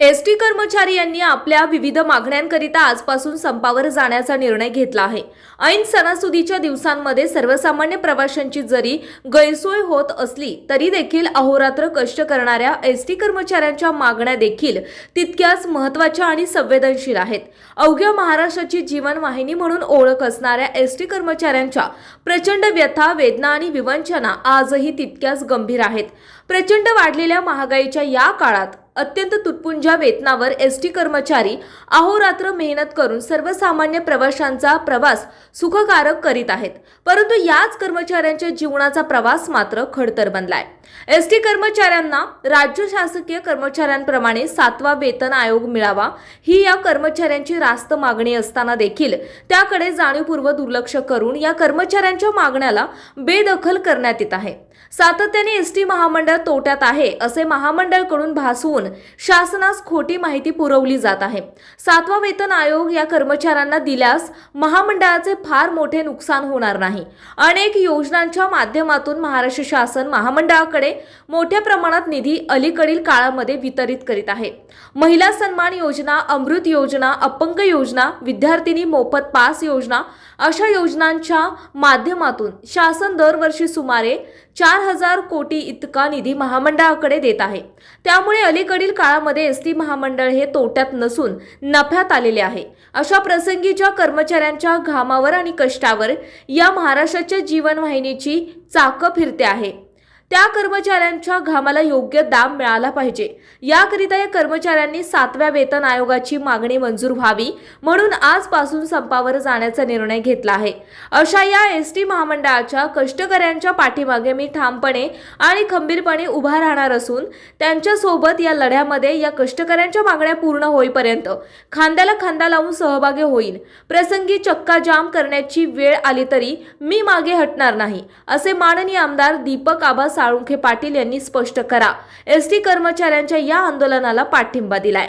S T कर्मचारी यांनी आपल्या विविध मागण्यांकरिता आजपासून संपावर जाण्याचा निर्णय घेतला आहे. ऐन सणासुदीच्या दिवसांमध्ये सर्वसामान्य प्रवाशांची जरी गैरसोय होत असली तरी देखील अहोरात्र कष्ट करणाऱ्या एस टी कर्मचाऱ्यांच्या मागण्या देखील तितक्याच महत्त्वाच्या आणि संवेदनशील आहेत. अवघ्या महाराष्ट्राची जीवनवाहिनी म्हणून ओळख असणाऱ्या एस टी कर्मचाऱ्यांच्या प्रचंड व्यथा वेदना आणि विवंचना आजही तितक्याच गंभीर आहेत. प्रचंड वाढलेल्या महागाईच्या या काळात अत्यंत तुटपुंज्या वेतनावर एस टी कर्मचारी अहोरात्र मेहनत करून सर्वसामान्य प्रवाशांचा प्रवास सुखकारक करीत आहेत. परंतु याच कर्मचाऱ्यांच्या जीवनाचा प्रवास मात्र खडतर बनलाय. एस टी कर्मचाऱ्यांना राज्य शासकीय कर्मचाऱ्यांप्रमाणे सातवा वेतन आयोग मिळावा ही या कर्मचाऱ्यांची रास्त मागणी असताना देखील त्याकडे जाणीवपूर्वक दुर्लक्ष करून या कर्मचाऱ्यांच्या मागण्याला बेदखल करण्यात येत आहे. सातत्याने एस टी महामंडळ तोट्यात आहे असे महामंडळकडून भासवून शासनास खोटी माहिती पुरवली जात आहे. सातवा वेतन आयोग या कर्मचाऱ्यांना दिल्यास महामंडळाचे फार मोठे नुकसान होणार नाही. अनेक योजनांच्या माध्यमातून महाराष्ट्र शासन महामंडळाकडे मोठ्या प्रमाणात निधी अलीकडील काळामध्ये वितरित करीत आहे. महिला सन्मान योजना अमृत योजना अपंग योजना विद्यार्थिनी मोफत पास योजना अशा योजनांच्या माध्यमातून शासन दरवर्षी सुमारे चार हजार कोटी इतका निधी महामंडळाकडे देत आहे. त्यामुळे अलीकडील काळामध्ये एस टी महामंडळ हे तोट्यात नसून नफ्यात आलेले आहे. अशा प्रसंगीच्या कर्मचाऱ्यांच्या घामावर आणि कष्टावर या महाराष्ट्राच्या जीवनवाहिनीची चाकं फिरते आहे. त्या कर्मचाऱ्यांच्या घामाला योग्य दाम मिळाला पाहिजे. याकरिता या कर्मचाऱ्यांनी सातव्या वेतन आयोगाची मागणी मंजूर व्हावी म्हणून आजपासून संपावर जाण्याचा निर्णय घेतला आहे. अशा या एस टी महामंडळाच्या कष्टकऱ्यांच्या पाठीमागे मी ठामपणे आणि खंबीरपणे उभा राहणार असून त्यांच्यासोबत या लढ्यामध्ये या कष्टकऱ्यांच्या मागण्या पूर्ण होईपर्यंत खांद्याला खांदा लावून सहभागी होईल. प्रसंगी चक्का जाम करण्याची वेळ आली तरी मी मागे हटणार नाही असे माननीय आमदार दीपक आबा साळुंखे पाटील यांनी स्पष्ट करा. एसटी कर्मचाऱ्यांच्या या आंदोलनाला पाठिंबा दिलाय.